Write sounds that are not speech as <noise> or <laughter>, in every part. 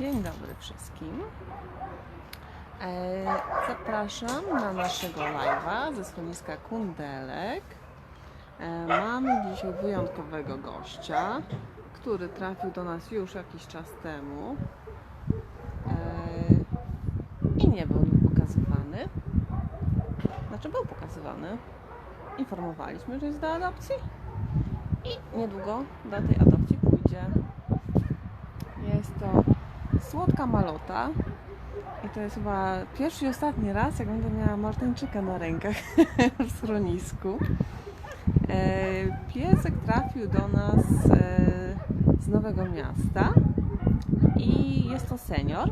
Dzień dobry wszystkim. E, Zapraszam na naszego live'a ze schroniska Kundelek. E, Mamy dzisiaj wyjątkowego gościa, który trafił do nas już jakiś czas temu E, i nie był pokazywany. Znaczy był pokazywany. Informowaliśmy, że jest do adopcji i niedługo do tej adopcji pójdzie. Jest to słodka malota. I to jest chyba pierwszy i ostatni raz, jak będę miała Martańczyka na rękach <laughs> w schronisku. E, Piesek trafił do nas e, z Nowego Miasta i jest to senior,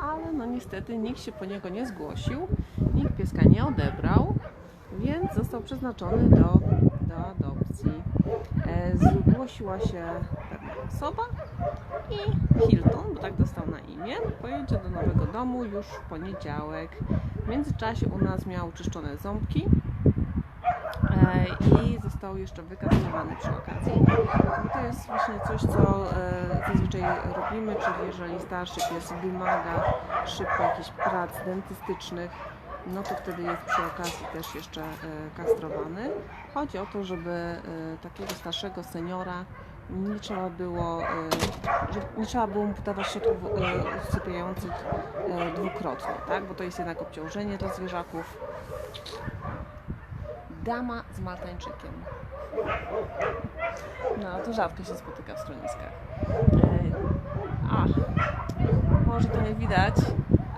ale no niestety nikt się po niego nie zgłosił, nikt pieska nie odebrał, więc został przeznaczony do, do adopcji. E, Zgłosiła się pewna osoba i Hilton, bo tak dostał na imię, pojedzie do nowego domu już w poniedziałek. W międzyczasie u nas miał czyszczone ząbki e, i został jeszcze wykastrowany przy okazji. To jest właśnie coś, co e, zazwyczaj robimy, czyli jeżeli starszy pies wymaga szybko jakichś prac dentystycznych, no to wtedy jest przy okazji też jeszcze e, kastrowany. Chodzi o to, żeby takiego starszego seniora nie trzeba było, e, że nie trzeba było mu podawać środków e, usypiających e, dwukrotnie, tak? Bo to jest jednak obciążenie dla zwierzaków. Dama z maltańczykiem. No, to rzadko się spotyka w schroniskach. E, A, może to nie widać,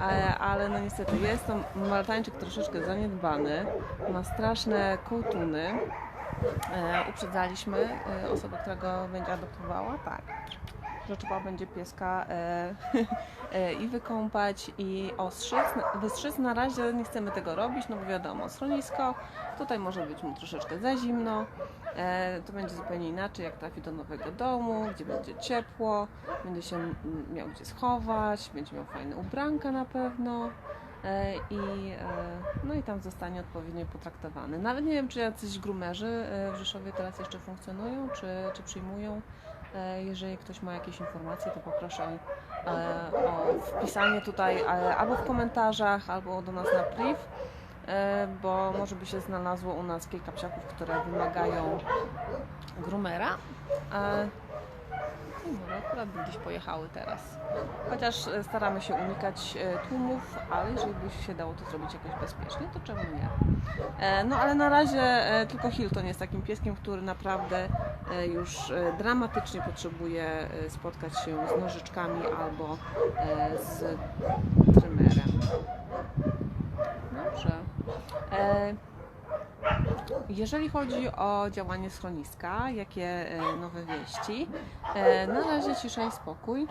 ale, ale no niestety jest to maltańczyk troszeczkę zaniedbany. Ma straszne kołtuny. E, uprzedzaliśmy e, osobę, która go będzie adoptowała, tak. Że trzeba będzie pieska e, <laughs> i wykąpać, i ostrzyc. Wystrzyc na razie nie chcemy tego robić, no bo wiadomo, schronisko, tutaj może być mu troszeczkę za zimno. To będzie zupełnie inaczej, jak trafi do nowego domu, gdzie będzie ciepło, będzie się miał gdzie schować, będzie miał fajne ubranka na pewno. E, I, e, no i tam zostanie odpowiednio potraktowany. Nawet nie wiem, czy jacyś grumerzy e, w Rzeszowie teraz jeszcze funkcjonują, czy, czy przyjmują. Jeżeli ktoś ma jakieś informacje, to poproszę o wpisanie tutaj albo w komentarzach, albo do nas na priv, bo może by się znalazło u nas kilka psiaków, które wymagają grumera. Może akurat by gdzieś pojechały teraz. Chociaż e, staramy się unikać e, tłumów, ale jeżeli by się dało to zrobić jakoś bezpiecznie, to czemu nie? E, No ale na razie tylko Hilton jest takim pieskiem, który naprawdę już dramatycznie potrzebuje spotkać się z nożyczkami albo z trymerem. Dobrze. Jeżeli chodzi o działanie schroniska, jakie e, nowe wieści, e, na razie cisza i spokój.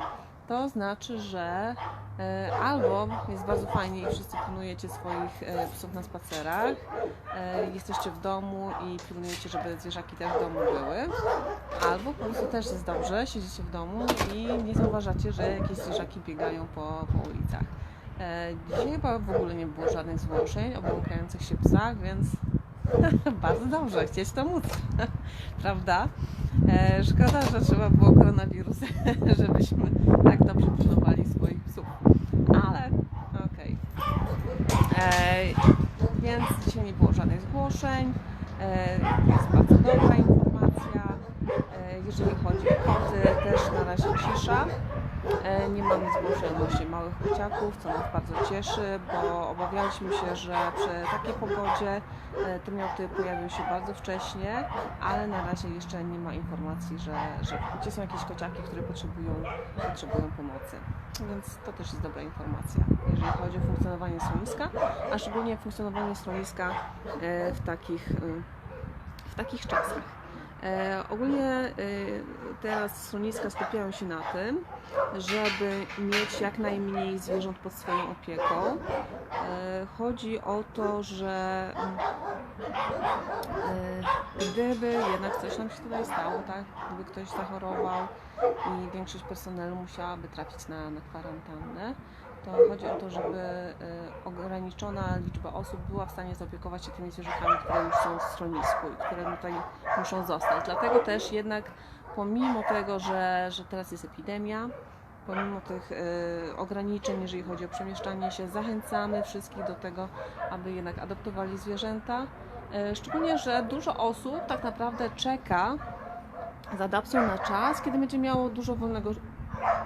To znaczy, że e, albo jest bardzo fajnie i wszyscy pilnujecie swoich psów na spacerach, jesteście w domu i pilnujecie, żeby zwierzaki też w domu były, albo po prostu też jest dobrze, siedzicie w domu i nie zauważacie, że jakieś zwierzaki biegają po, po ulicach. Dzisiaj chyba w ogóle nie było żadnych zgłoszeń o błąkających się psach, więc <laughs> bardzo dobrze, chcieć to móc, <laughs> prawda? E, szkoda, że trzeba było koronawirus, <laughs> żebyśmy tak dobrze pilnowali swoich psów. Ale okej. E, Więc dzisiaj nie było żadnych zgłoszeń. E, jest bardzo dobra informacja. E, jeżeli chodzi o koty, też na razie cisza. E, Nie mamy zgłoszeń odnośnie małych kociaków, co nas bardzo cieszy, bo obawialiśmy się, że przy takiej pogodzie te mioty pojawią się bardzo wcześnie, ale na razie jeszcze nie ma informacji, że, że gdzie są jakieś kociaki, które potrzebują, potrzebują pomocy. Więc to też jest dobra informacja, jeżeli chodzi o funkcjonowanie schroniska, a szczególnie funkcjonowanie schroniska e, w takich, e, w takich czasach. E, ogólnie e, teraz schroniska skupiają się na tym, żeby mieć jak najmniej zwierząt pod swoją opieką. E, chodzi o to, że gdyby jednak coś nam się tutaj stało, tak, gdyby ktoś zachorował i większość personelu musiałaby trafić na, na kwarantannę, to chodzi o to, żeby e, ograniczona liczba osób była w stanie zaopiekować się tymi zwierzakami, które już są w schronisku i które tutaj muszą zostać. Dlatego też jednak pomimo tego, że, że teraz jest epidemia, pomimo tych e, ograniczeń, jeżeli chodzi o przemieszczanie się, zachęcamy wszystkich do tego, aby jednak adoptowali zwierzęta. E, szczególnie, że dużo osób tak naprawdę czeka z adopcją na czas, kiedy będzie miało dużo wolnego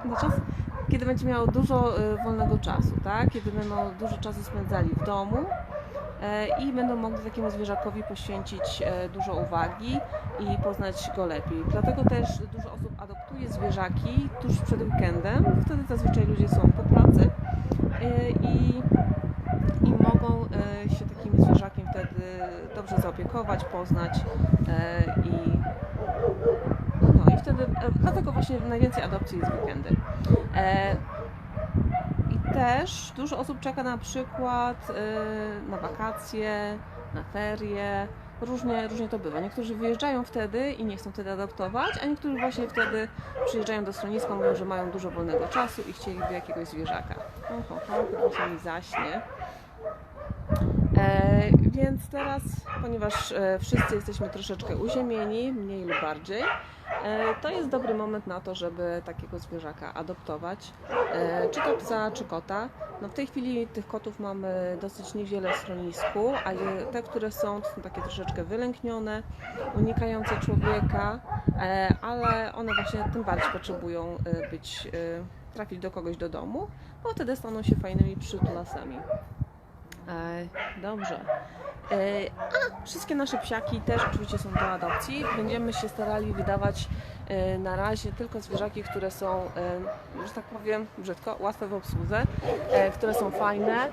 na czas, kiedy będzie miało dużo e, wolnego czasu, tak? Kiedy będą dużo czasu spędzali w domu e, i będą mogli takiemu zwierzakowi poświęcić e, dużo uwagi i poznać go lepiej. Dlatego też dużo osób adoptuje zwierzaki tuż przed weekendem. Wtedy zazwyczaj ludzie są po pracy e, i, i mogą się takim zwierzakiem wtedy dobrze zaopiekować, poznać i no i wtedy, dlatego właśnie najwięcej adopcji jest w weekendy. E, I też dużo osób czeka na przykład e, na wakacje, na ferie. Różnie, różnie to bywa. Niektórzy wyjeżdżają wtedy i nie chcą wtedy adoptować, a niektórzy właśnie wtedy przyjeżdżają do schroniska, mówią, że mają dużo wolnego czasu i chcieliby jakiegoś zwierzaka. Oho, ho, chyba się mi zaśnie. E, więc teraz, ponieważ e, wszyscy jesteśmy troszeczkę uziemieni, mniej lub bardziej, to jest dobry moment na to, żeby takiego zwierzaka adoptować, e, czy to psa, czy kota. No w tej chwili tych kotów mamy dosyć niewiele w schronisku, a je- te, które są, to są takie troszeczkę wylęknione, unikające człowieka, e, ale one właśnie tym bardziej potrzebują e, być, e, trafić do kogoś do domu, bo wtedy staną się fajnymi przytulasami. E, Dobrze. E, A wszystkie nasze psiaki też oczywiście są do adopcji. Będziemy się starali wydawać e, na razie tylko zwierzaki, które są, e, że tak powiem brzydko, łatwe w obsłudze, które są fajne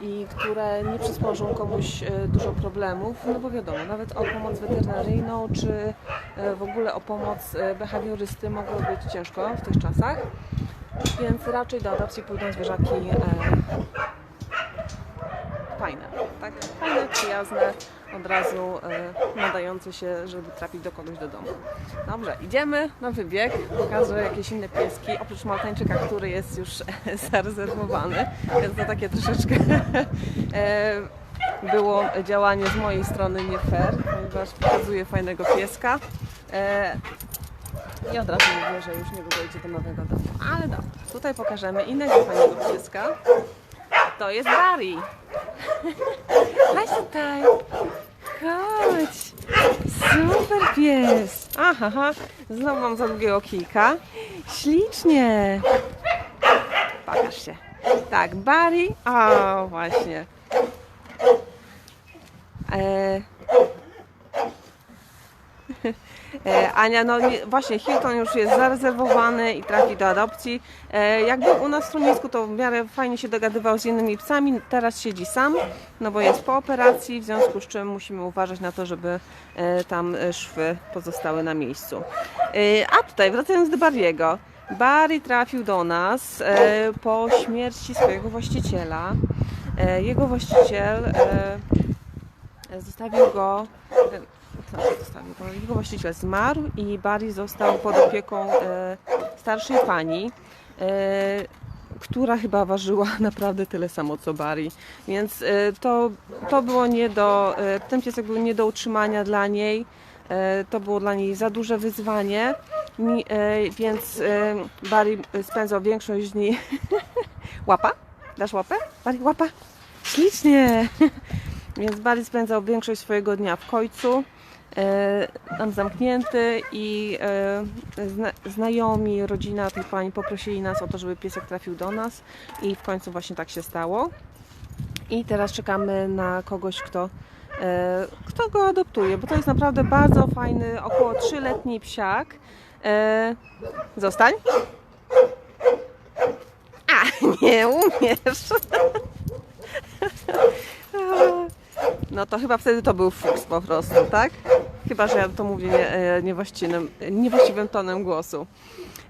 i które nie przysporzą komuś dużo problemów. No bo wiadomo, nawet o pomoc weterynaryjną czy w ogóle o pomoc behawiorysty mogło być ciężko w tych czasach. Więc raczej do adopcji pójdą zwierzaki e, fajne, tak? Fajne, przyjazne, od razu e, nadające się, żeby trafić do kogoś do domu. Dobrze, idziemy na wybieg, pokażę jakieś inne pieski, oprócz Maltańczyka, który jest już <laughs> zarezerwowany, więc to takie troszeczkę <laughs> e, było działanie z mojej strony nie fair, ponieważ pokazuję fajnego pieska. E, i od razu mówię, że już nie dojdzie do nowego domu. Ale dobra, tutaj pokażemy innego fajnego pieska. To jest Barry. Chodź tutaj. Chodź. Super pies. Aha, aha. Znowu mam za długiego kijka. Ślicznie. Pokaż się. Tak, Barry. O, właśnie. E... E, Ania, no nie, właśnie Hilton już jest zarezerwowany i trafi do adopcji. E, jak był u nas w schronisku, to w miarę fajnie się dogadywał z innymi psami. Teraz siedzi sam, no bo jest po operacji, w związku z czym musimy uważać na to, żeby e, tam e, szwy pozostały na miejscu. E, a tutaj, wracając do Barry'ego. Barry trafił do nas e, po śmierci swojego właściciela. E, jego właściciel e, zostawił go się zostawił? Bo Jego właściciel zmarł i Barry został pod opieką e, starszej pani, e, która chyba ważyła <laughs> naprawdę tyle samo co Barry. Więc e, to, to było nie do, e, ten piesek był nie do utrzymania dla niej. E, to było dla niej za duże wyzwanie, Mi- e, więc e, Barry spędzał większość dni. <laughs> łapa? Dasz łapę? Barry, łapa? Ślicznie! <laughs> Więc Barry spędzał większość swojego dnia w końcu tam zamknięty i e, zna, znajomi, rodzina tej pani poprosili nas o to, żeby piesek trafił do nas i w końcu właśnie tak się stało. I teraz czekamy na kogoś, kto, e, kto go adoptuje, bo to jest naprawdę bardzo fajny, około 3-letni psiak. E, zostań. A, <laughs> nie umiesz. <laughs> No to chyba wtedy to był fuks po prostu, tak? Chyba, że ja to mówię nie, e, niewłaściwym, niewłaściwym tonem głosu.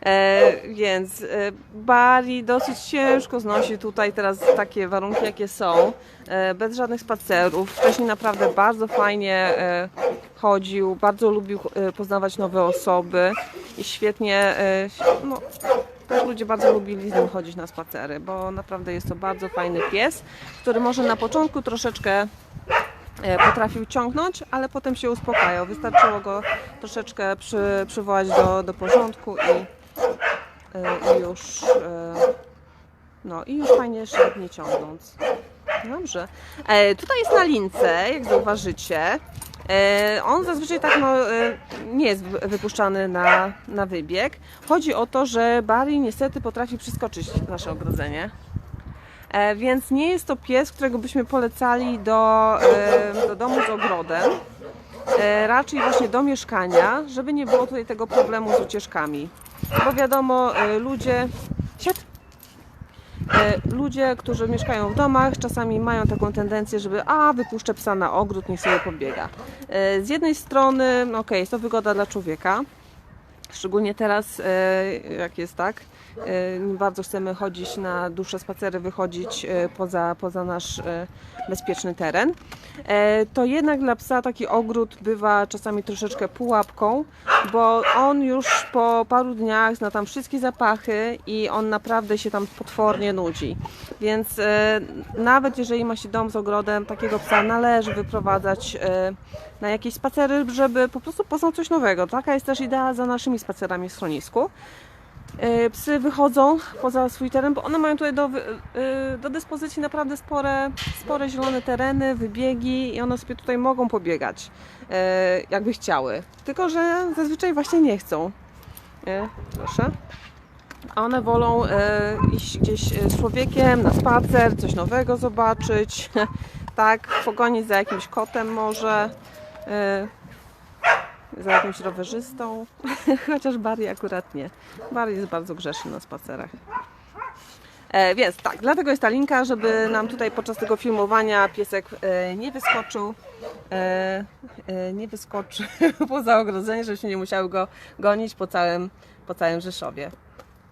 E, więc e, Bari dosyć ciężko znosi tutaj teraz takie warunki, jakie są, e, bez żadnych spacerów. Wcześniej naprawdę bardzo fajnie e, chodził, bardzo lubił e, poznawać nowe osoby i świetnie, e, no, też ludzie bardzo lubili z nim chodzić na spacery, bo naprawdę jest to bardzo fajny pies, który może na początku troszeczkę potrafił ciągnąć, ale potem się uspokajał. Wystarczyło go troszeczkę przy, przywołać do, do porządku i e, i już e, no i już fajnie szedł nie ciągnąc. Dobrze. E, tutaj jest na lince, jak zauważycie. E, on zazwyczaj tak no, e, nie jest wy- wypuszczany na, na wybieg. Chodzi o to, że Barry niestety potrafi przeskoczyć nasze ogrodzenie. E, więc nie jest to pies, którego byśmy polecali do, e, do domu z ogrodem. E, raczej właśnie do mieszkania, żeby nie było tutaj tego problemu z ucieczkami. Bo wiadomo, ludzie. Siad! Ludzie, którzy mieszkają w domach, czasami mają taką tendencję, żeby a, wypuszczę psa na ogród, niech sobie pobiega. Z jednej strony, no okej, jest to wygoda dla człowieka, szczególnie teraz, e, jak jest tak, e, bardzo chcemy chodzić na dłuższe spacery, wychodzić e, poza, poza nasz bezpieczny teren. To jednak dla psa taki ogród bywa czasami troszeczkę pułapką, bo on już po paru dniach zna tam wszystkie zapachy i on naprawdę się tam potwornie nudzi. Więc e, nawet jeżeli ma się dom z ogrodem, takiego psa należy wyprowadzać e, na jakieś spacery, żeby po prostu poznał coś nowego. Taka jest też idea za naszymi spacerami w schronisku. E, Psy wychodzą poza swój teren, bo one mają tutaj do, e, do dyspozycji naprawdę spore, spore zielone tereny, wybiegi i one sobie tutaj mogą pobiegać, e, jakby chciały. Tylko, że zazwyczaj właśnie nie chcą. Proszę. A one wolą iść gdzieś z człowiekiem na spacer, coś nowego zobaczyć, <laughs> tak, pogonić za jakimś kotem może, za jakimś rowerzystą, <laughs> chociaż Barry akurat nie. Barry jest bardzo grzeszny na spacerach. E, więc tak, dlatego jest ta linka, żeby nam tutaj podczas tego filmowania piesek e, nie wyskoczył, e, e, nie wyskoczył <laughs> poza ogrodzenie, żebyśmy nie musiały go gonić po całym, po całym Rzeszowie.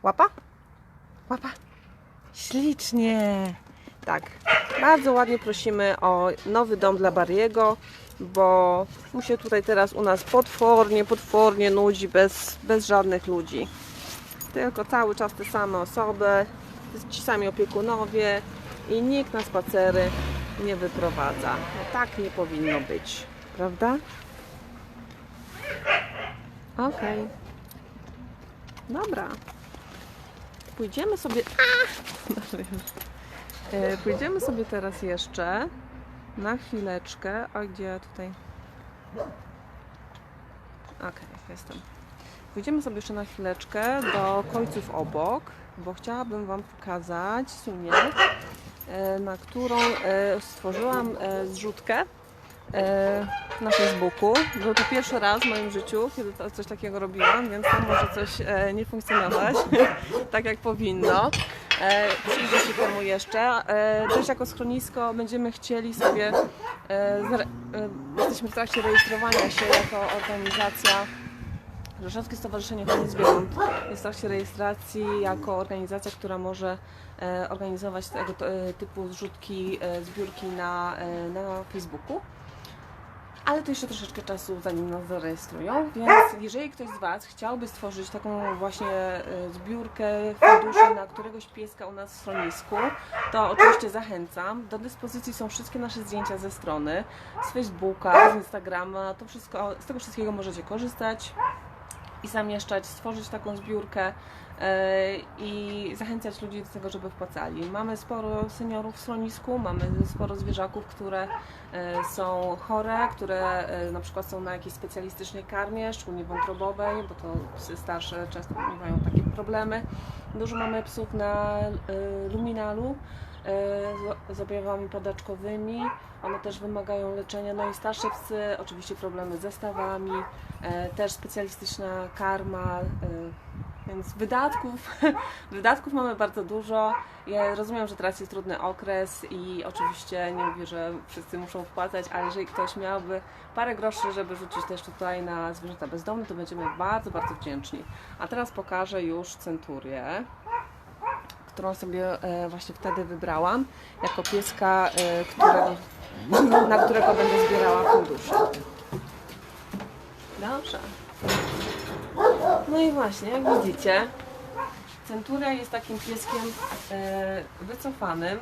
Łapa? Łapa? Ślicznie! Tak, bardzo ładnie prosimy o nowy dom dla Bariego, bo mu się tutaj teraz u nas potwornie, potwornie nudzi bez, bez żadnych ludzi. Tylko cały czas te same osoby, ci sami opiekunowie i nikt na spacery nie wyprowadza. No tak nie powinno być, prawda? Okej. Dobra. Pójdziemy sobie. A! <laughs> E, Pójdziemy sobie teraz jeszcze na chwileczkę. A gdzie ja tutaj? Okej, jestem. Pójdziemy sobie jeszcze na chwileczkę do końców obok, bo chciałabym Wam pokazać sunię, e, na którą e, stworzyłam zrzutkę na Facebooku. Był to pierwszy raz w moim życiu, kiedy coś takiego robiłam, więc tam może coś nie funkcjonować <laughs> tak jak powinno. E, przyjdzie się temu jeszcze. E, też jako schronisko będziemy chcieli sobie, e, e, jesteśmy w trakcie rejestrowania się jako organizacja Rzeszowskie Stowarzyszenie Ochrony Zwierząt jest w trakcie rejestracji jako organizacja, która może e, organizować tego typu zrzutki, zbiórki na, na Facebooku. Ale to jeszcze troszeczkę czasu, zanim nas zarejestrują, więc jeżeli ktoś z Was chciałby stworzyć taką właśnie e, zbiórkę funduszy na któregoś pieska u nas w schronisku, to oczywiście zachęcam. Do dyspozycji są wszystkie nasze zdjęcia ze strony, z Facebooka, z Instagrama, to wszystko, z tego wszystkiego możecie korzystać i zamieszczać, stworzyć taką zbiórkę e, i zachęcać ludzi do tego, żeby wpłacali. Mamy sporo seniorów w schronisku, mamy sporo zwierzaków, które e, są chore, które e, na przykład są na jakiejś specjalistycznej karmie, szczególnie wątrobowej, bo to psy starsze często mają takie problemy. Dużo mamy psów na luminalu z- z objawami padaczkowymi. One też wymagają leczenia. No i starsze psy, oczywiście problemy ze stawami, e, też specjalistyczna karma, e, więc wydatków, <laughs> wydatków mamy bardzo dużo. Ja rozumiem, że teraz jest trudny okres i oczywiście nie mówię, że wszyscy muszą wpłacać, ale jeżeli ktoś miałby parę groszy, żeby rzucić też tutaj na zwierzęta bezdomne, to będziemy bardzo, bardzo wdzięczni. A teraz pokażę już centurię którą sobie e, właśnie wtedy wybrałam jako pieska, e, którego, <laughs> na którego będę zbierała fundusze. Dobrze. No i właśnie, jak widzicie, Centuria jest takim pieskiem e, wycofanym,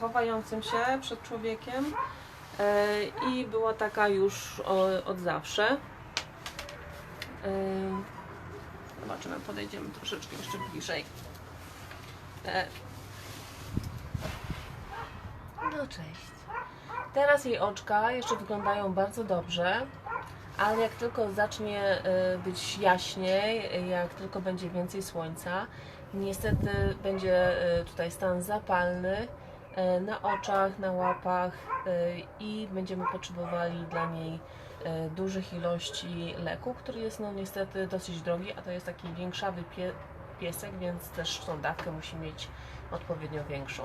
chowającym się przed człowiekiem i była taka już od zawsze. Zobaczymy, podejdziemy troszeczkę jeszcze bliżej. No cześć. Teraz jej oczka jeszcze wyglądają bardzo dobrze, ale jak tylko zacznie e, być jaśniej, jak tylko będzie więcej słońca, niestety będzie e, tutaj stan zapalny e, na oczach, na łapach i będziemy potrzebowali dla niej dużych ilości leku, który jest no niestety dosyć drogi, a to jest taki większawy pie, piesek, więc też tą dawkę musi mieć odpowiednio większą.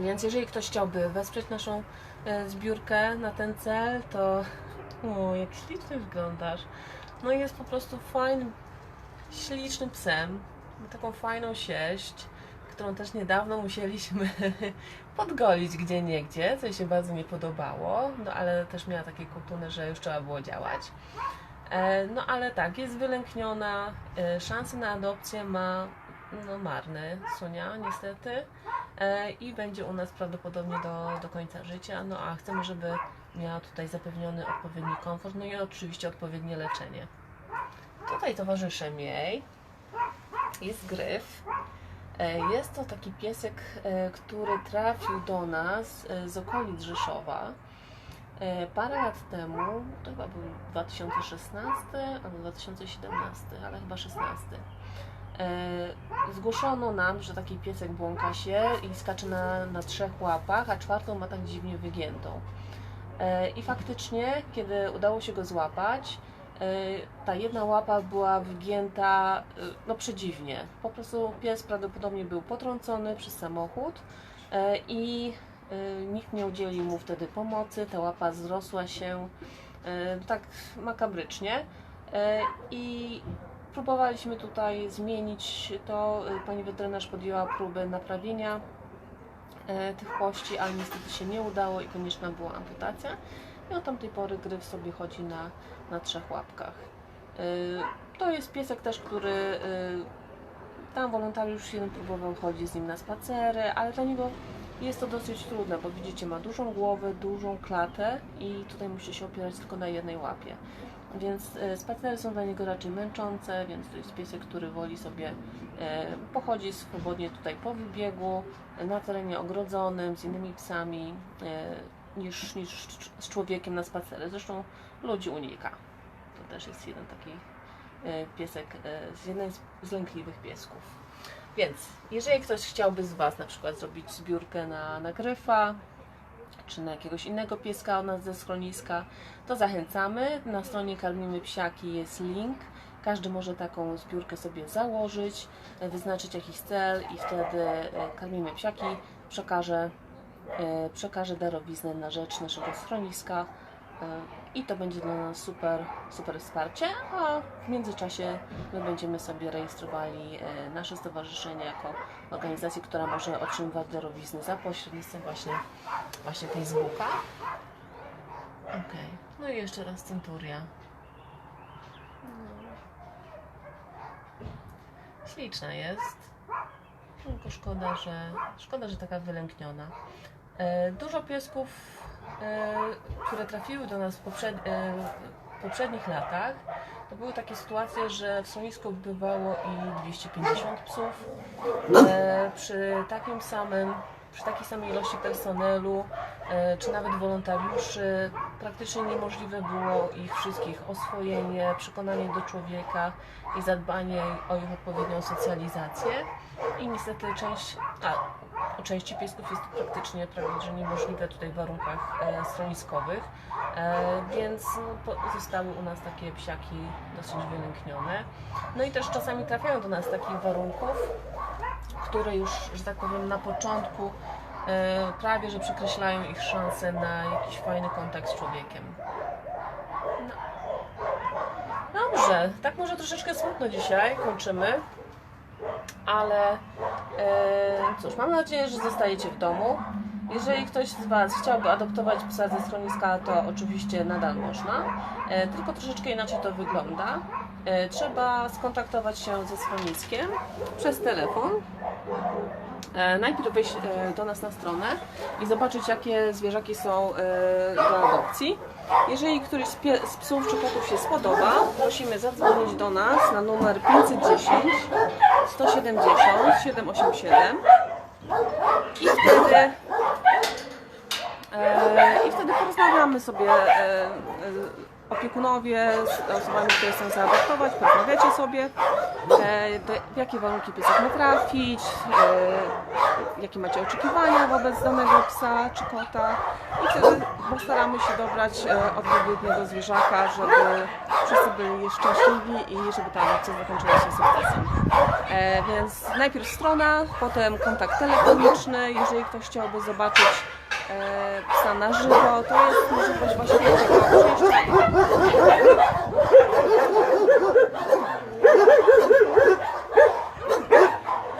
Więc jeżeli ktoś chciałby wesprzeć naszą e, zbiórkę na ten cel, to o, jak ślicznie wyglądasz. No jest po prostu fajnym, ślicznym psem. Ma taką fajną sieść, którą też niedawno musieliśmy <laughs> podgolić gdzie niegdzie, co jej się bardzo nie podobało, no ale też miała takie kotuny, że już trzeba było działać. E, No ale tak, jest wylękniona, e, szanse na adopcję ma no marny, Sonia, niestety. E, I będzie u nas prawdopodobnie do, do końca życia. No a chcemy, żeby miała tutaj zapewniony odpowiedni komfort, no i oczywiście odpowiednie leczenie. Tutaj towarzyszem jej jest gryf. Jest to taki piesek, który trafił do nas z okolic Rzeszowa. E, Parę lat temu, to chyba był 2016 albo 2017, ale chyba 16. E, Zgłoszono nam, że taki piesek błąka się i skacze na, na trzech łapach, a czwartą ma tak dziwnie wygiętą. E, I faktycznie, kiedy udało się go złapać, ta jedna łapa była wygięta no przedziwnie. Po prostu pies prawdopodobnie był potrącony przez samochód i nikt nie udzielił mu wtedy pomocy. Ta łapa zrosła się e, tak makabrycznie e, i próbowaliśmy tutaj zmienić to. Pani weterynarz podjęła próbę naprawienia tych kości, ale niestety się nie udało i konieczna była amputacja. I od tamtej pory gryf sobie chodzi na, na trzech łapkach. To jest piesek też, który tam wolontariusz jeden próbował chodzić z nim na spacery, ale dla niego jest to dosyć trudne, bo widzicie, ma dużą głowę, dużą klatę i tutaj musi się opierać tylko na jednej łapie. Więc e, spacery są dla niego raczej męczące, więc to jest piesek, który woli sobie e, pochodzić swobodnie tutaj po wybiegu, na terenie ogrodzonym, z innymi psami, e, niż, niż z człowiekiem na spacery. Zresztą ludzi unika. To też jest jeden taki piesek, z jeden z lękliwych piesków. Więc jeżeli ktoś chciałby z Was na przykład zrobić zbiórkę na, na gryfa, czy na jakiegoś innego pieska od nas ze schroniska, to zachęcamy. Na stronie Karmimy Psiaki jest link. Każdy może taką zbiórkę sobie założyć, wyznaczyć jakiś cel i wtedy e, Karmimy Psiaki przekaże, e, przekaże darowiznę na rzecz naszego schroniska e, i to będzie dla nas super, super wsparcie, a w międzyczasie my będziemy sobie rejestrowali e, nasze stowarzyszenie jako organizację, która może otrzymywać darowizny za pośrednictwem właśnie, właśnie Facebooka. Okej, no i jeszcze raz Centuria. No. Śliczna jest. Tylko szkoda, że szkoda, że taka wylękniona. E, Dużo piesków, które trafiły do nas w, poprzed, e, w poprzednich latach, to były takie sytuacje, że w schronisku bywało i 250 psów. E, Przy takim samym, przy takiej samej ilości personelu, e, czy nawet wolontariuszy, praktycznie niemożliwe było ich wszystkich oswojenie, przekonanie do człowieka i zadbanie o ich odpowiednią socjalizację. I niestety część, a u części piesków jest to praktycznie prawie że niemożliwe tutaj w warunkach e, e, więc no, zostały u nas takie psiaki dosyć wylęknione. No i też czasami trafiają do nas takich warunków, które już, że tak powiem, na początku e, prawie że przekreślają ich szanse na jakiś fajny kontakt z człowiekiem. No. Dobrze, tak może troszeczkę smutno dzisiaj kończymy, ale e, cóż, mam nadzieję, że zostajecie w domu. Jeżeli ktoś z Was chciałby adoptować psa ze schroniska, to oczywiście nadal można, e, tylko troszeczkę inaczej to wygląda. E, trzeba skontaktować się ze schroniskiem przez telefon. Najpierw wejść do nas na stronę i zobaczyć, jakie zwierzaki są do adopcji. Jeżeli któryś z, z psów czy kotów się spodoba, prosimy zadzwonić do nas na numer 510 170 787 i wtedy E, I wtedy porozmawiamy sobie, e, e, opiekunowie z osobami, które chcą zaadoptować, porozmawiacie sobie, e, w jakie warunki piesek ma trafić, e, jakie macie oczekiwania wobec danego psa czy kota i wtedy postaramy się dobrać e, odpowiedniego zwierzaka, żeby wszyscy byli szczęśliwi i żeby ta adopcja zakończyła się sukcesem. E, więc najpierw strona, potem kontakt telefoniczny, jeżeli ktoś chciałby zobaczyć e, psa na żywo, to jest możliwość właśnie przyjścia.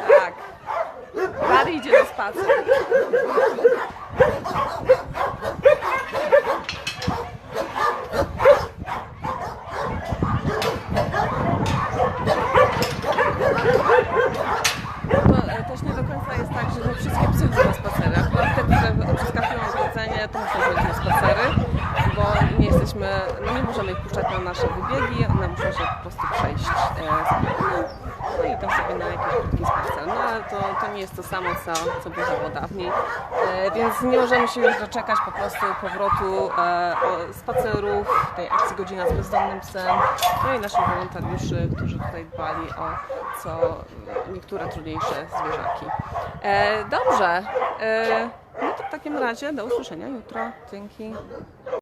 Tak. Bary idzie na spacer. To e, też nie do końca jest tak, że nie wszystkie psy chodzą na spacery. Akurat te, które przeskakują jedzenie, to muszą chodzić na spacery, bo nie jesteśmy, no nie możemy ich puszczać na nasze wybiegi, one muszą się po prostu przejść. e, No i to sobie na jakiś krótki spacer. No ale to, to nie jest to samo, co, co było dawniej. E, więc nie możemy się już doczekać po prostu powrotu e, spacerów, tej akcji Godzina z bezdomnym psem, no i naszych wolontariuszy, którzy tutaj dbali o co niektóre trudniejsze zwierzaki. E, dobrze. E, no to w takim razie do usłyszenia jutro. Dzięki.